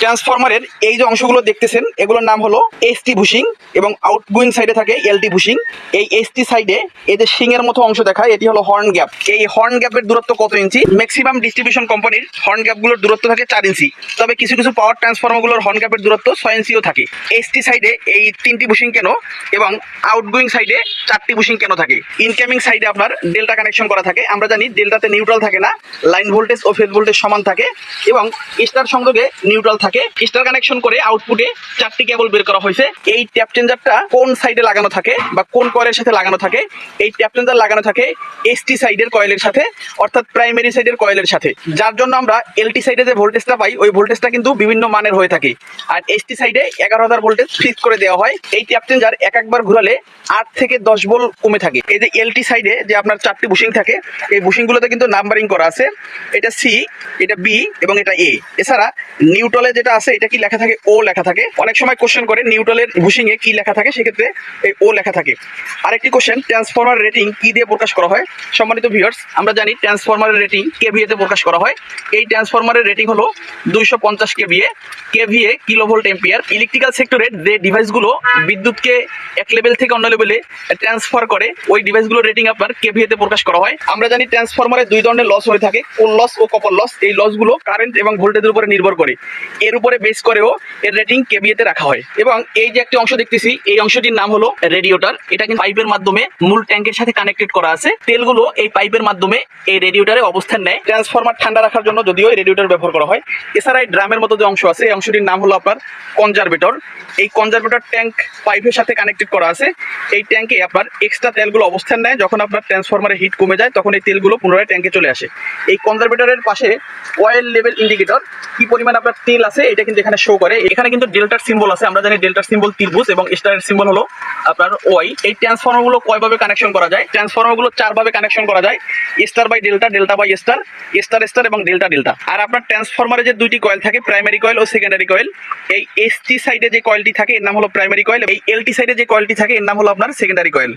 ট্রান্সফরমারের এই যে অংশগুলো দেখতেছেন, এগুলোর নাম হলো এসটি বুশিং এবং আউটগোয়িং সাইডে থাকে এলটি বুশিং এই এসটি সাইডে এই যে শিং এর মতো অংশ দেখায়, এটি হলো হর্ন গ্যাপ এই হর্ন গ্যাপের দূরত্ব কত ইঞ্চি? ম্যাক্সিমাম ডিস্ট্রিবিউশন কোম্পানির হর্ন গ্যাপগুলোর দূরত্ব থাকে চার ইঞ্চি। তবে কিছু কিছু পাওয়ার ট্রান্সফরমারগুলোর হর্ন গ্যাপের দূরত্ব ছয় ইঞ্চিও থাকে। এসটি সাইডে এই তিনটি বুশিং কেন এবং আউটগোয়িং সাইডে চারটি বুশিং কেন থাকে? ইনকামিং সাইডে আপনার ডেল্টা কানেকশন করা থাকে। আমরা জানি ডেল্টাতে নিউট্রাল থাকে না লাইন ভোল্টেজ ও ফেজ ভোল্টেজ সমান থাকে এবং স্টার সংযোগে নিউট্রাল থাকে। স্টার কানেকশন করে আউটপুটে চারটি কেবল বের করা হয়েছে। এই ট্যাপ চেঞ্জারটা কোন সাইডে লাগানো থাকে বা কোন কয়েলের সাথে লাগানো থাকে? এই ট্যাপ চেঞ্জার লাগানো থাকে এসটি সাইডের কয়েলের সাথে, অর্থাৎ প্রাইমারি সাইডের কয়েলের সাথে। যার জন্য আমরা এলটি সাইডে যে ভোল্টেজটা পাই, ওই ভোল্টেজটা কিন্তু বিভিন্ন মানের হয়ে থাকে। আর এসটি সাইডে এগারো হাজার ভোল্টেজ ফিক্স করে দেওয়া হয়। এই ট্যাপ চেঞ্জার এক একবার ঘুরালে আট থেকে দশ ভোল্ট কমে থাকে। এই যে এলটি সাইডে যে আপনার চারটি বুশিং থাকে, এই বুশিংগুলোতে কিন্তু নাম্বারিং করা আছে। এটা সি এটা বি এবং এটা এ এছাড়া নিউট্রলে যেটা আছে, এটা কি লেখা থাকে? ও লেখা থাকে। অনেক সময় কোশ্চেন করে নিউট্রলের এ কি লেখা থাকে, সেক্ষেত্রে এই ও লেখা থাকে। আরেকটি কোশ্চেন ট্রান্সফরমার রেটিং কি দিয়ে প্রকাশ করা হয়? সম্মানিত ভিউয়ার্স আমরা জানি ট্রান্সফরমারের রেটিং কেভিএ তে প্রকাশ করা হয়। এই ট্রান্সফরমারের রেটিং হলো দুইশো পঞ্চাশ KVA KVA kilovolt ampere electrical সেক্টরের যে ডিভাইসগুলো বিদ্যুৎকে এক লেভেল থেকে অন্য লেভেলে ট্রান্সফার করে, ওই ডিভাইসগুলোর রেটিং আপনার কেভিএ তে প্রকাশ করা হয়। আমরা জানি ট্রান্সফরমারে দুই ধরনের লস হয়ে থাকে। কোল লস ও কপার লস এই লসগুলো কারেন্ট এবং ভোল্টেজের উপরে নির্ভর করে। এর উপরে বেস করেও এর রেটিং কেভিএ তে রাখা হয়। এবং এই যে একটি অংশ দেখতেছি, এই অংশটির নাম হলো রেডিওটার এটা কিন্তু পাইপের মাধ্যমে মূল ট্যাঙ্কের সাথে কানেক্টেড করা আছে। তেলগুলো এই পাইপের মাধ্যমে এই রেডিওটারে অবস্থান নেয়। ট্রান্সফরমার ঠান্ডা রাখার জন্য যদিও এই রেডিওটার ব্যবহার করা হয়। এছাড়া এই ড্রামের মতো যে অংশ আছে, এই অংশটির নাম হলো আপনার কনজারভেটর এই কনজারভেটর ট্যাঙ্ক পাইপের সাথে কানেক্টেড করা আছে। এই ট্যাঙ্কে আপনার এক্সট্রা তেলগুলো অবস্থান নেয়। যখন আপনার ট্রান্সফরমারের হিট কমে যায়, তখন এই তেলগুলো পুনরায় ট্যাঙ্কে চলে আসে। এই কনজারভেটরের পাশে অয়েল লেভেল ইন্ডিকেটর কি পরিমাণ আপনার তেল আছে এটা কিন্তু এখানে শো করে। এখানে কিন্তু ডেল্টার সিম্বল আছে, আমরা জানি ডেল্টার সিম্বল ত্রিভুজ এবং স্টারের সিম্বল হলো আপনার ওয়াই এই ট্রান্সফরমারগুলো কয়ভাবে কানেকশন করা যায়? ট্রান্সফরমারগুলো চারভাবে কানেকশন করা যায়। Star by delta delta by star star star এবং ডেল্টা ডেল্টা আর আপনার ট্রান্সফরমারে যে দুইটি কয়েল থাকে প্রাইমারি কয়েল ও সেকেন্ডারি কয়েল এই এসটি সাইডে যে কয়েলটি থাকে, এর নাম হলো প্রাইমারি কয়েল এই এলটি সাইডে যে কয়েলটি থাকে, এর নাম হলো আপনার সেকেন্ডারি কয়েল